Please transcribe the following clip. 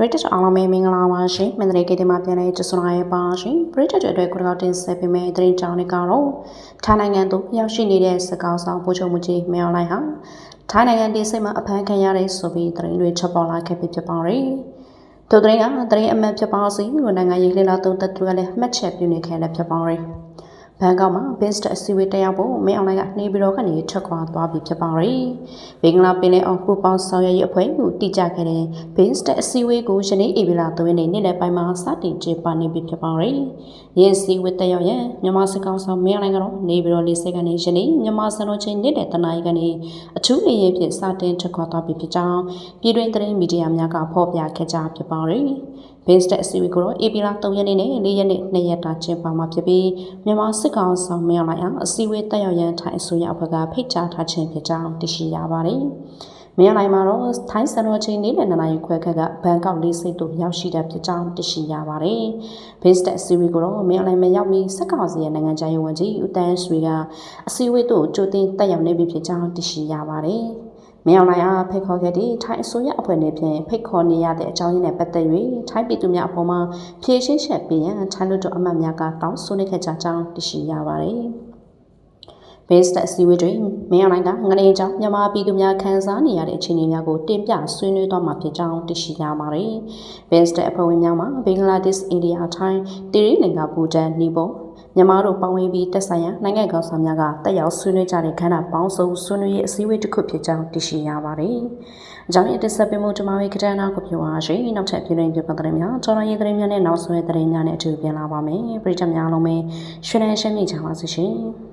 British အားလုံးပဲမင်္ဂလာပါရှင်မန္တလေးကိတ်တင်မှာပြန်လဲကျစွာရဲပါရှင် British တွေအတွက်ကိုယ်တော်တင်ဆက်ပေးမယ့်သတင်းကြောင်းတွေကတော့ထိုင်းနိုင်ငံသို့ရောက်ရှိနေတဲ့စကောင်းဆောင်ပို့ချုပ်မှုကြီးမြောင်လိုက်ဟာထိုင်းနိုင်ငံဒီစိတ်မှာအဖမ်းခံရတဲ့ဆိုပြီးသတင်းတွေချက်ပေါ်လာခဲ့ပြီးဖြစ်ပါတယ်။ထိုသတင်းကသတင်းအမှန်ဖြစ်ပါစေလို့နိုင်ငံရေးလှလာသုံးသက်သူကလည်းမှတ်ချက်ပြုနေခဲ့လည်းဖြစ်ပါတယ်။ ဘန်ကောက်မှာ Best အစည်းအဝေးတက်ရောက်ဖို့မင်းအွန်လိုင်းကနေပြီးတော့ကနေထွက်ခွာသွားပြီဖြစ်ပါတယ်။ဘင်္ဂလားပင်လယ်အော်ပူပေါင်းဆောင်ရွက်ရေးအဖွဲ့ကိုတည်ကြခဲ့တဲ့ Best အစည်းအဝေးကိုယနေ့ဧပြီလ3ရက်နေ့နေ့လယ်ပိုင်းမှာစတင်ကျင်းပနေပြီဖြစ်ပါတယ်။ရင်းစည်းဝေးတက်ရောက်ရန်မြန်မာစစ်ကောင်ဆောင်မင်းအွန်လိုင်းကတော့နေပြီးတော့လေးစိတ်ကနေယနေ့မြန်မာစံတော်ချိန်နေ့လယ်တနာရီကနေအထူးနေရင်ဖြင့်စတင်ထွက်ခွာသွားပြီဖြစ်ကြောင်းပြည်တွင်းသတင်းမီဒီယာများကဖော်ပြခဲ့ကြဖြစ်ပါတယ်။ Base တက်အစည်းအဝေးကိုတော့ AP လ3ရက်နေ့နဲ့4ရက်နေ့2ရက်တာကျင်းပမှာဖြစ်ပြီးမြန်မာစစ်ကောင်ဆောင်မြောက်လိုက်အောင်အစည်းအဝေးတက်ရောက်ရန်ထိုင်းအစိုးရအဖွဲ့ကဖိတ်ကြားထားခြင်းဖြစ်ကြောင်းသိရှိရပါတယ်။ မြန်လိုက်မှာတော့ထိုင်းစံတော်ချိန်နေ့နဲ့နာရီခွဲခက်ကဘန်ကောက်လေးစိတ်တို့ရောက်ရှိတဲ့ဖြစ်ကြောင်းသိရှိရပါတယ်။ Base တက်အစည်းအဝေးကိုတော့မြန်လိုက်မှာရောက်ပြီးစက်ကောင်စီရဲ့နိုင်ငံခြားရေးဝန်ကြီးဦးတန်းဆွေကအစည်းအဝေးတို့ကြိုတင်တက်ရောက်နေပြီဖြစ်ကြောင်းသိရှိရပါတယ်။မင်းအောင်လှိုင်အားဖိတ်ခေါ်ခဲ့သည့်ထိုင်းအစိုးရအဖွဲ့နေဖြင့်ဖိတ်ခေါ်နေရတဲ့အကြောင်းရင်းနဲ့ပတ်သက်၍ထိုင်းပြည်သူများအပေါ်မှာဖြည့်ရှင်းချက်ပေးရန်ထိုင်းလူတို့အမတ်များကတောင်းဆိုနေခဲ့ကြကြောင်းသိရှိရပါတယ်။ Base အစည်းအဝေးတွင်မင်းအောင်လှိုင်ကငနေကြောင့်မြန်မာပြည်သူများခံစားနေရတဲ့အခြေအနေများကိုတင်ပြဆွေးနွေးသွားမှာဖြစ်ကြောင်းသိရှိရပါတယ်။ Base အဖွဲ့ဝင်များမှာဘင်္ဂလားဒေ့ရှ်၊အိန္ဒိယ၊ထိုင်း၊တိရိလင်္ကာ၊ဘူတန်၊နီပေါမြန်မာတို့ပါဝင်ပြီးတက်ဆိုင်ရာနိုင်ငံကောင်ဆောင်များကတက်ရောက်ဆွေးနွေးကြတဲ့ခန္ဓာပေါင်းစုံဆွေးနွေးရေးအစည်းအဝေးတစ်ခုဖြစ်ကြောင်းသိရှိရပါတယ်။အကြောင်းရင်းတက်ဆက်ပေးမှုတမဝေကတနာကိုပြောပါရှိနောက်ထပ်ပြည်တွင်ပြပသတင်းများတော်တော်ရေးသတင်းများနဲ့နောက်ဆွဲသတင်းများနဲ့အတူပြန်လာပါမယ်။ပြည်ချများလုံးပဲရွှေနေရှင်းနေကြပါစေရှင်။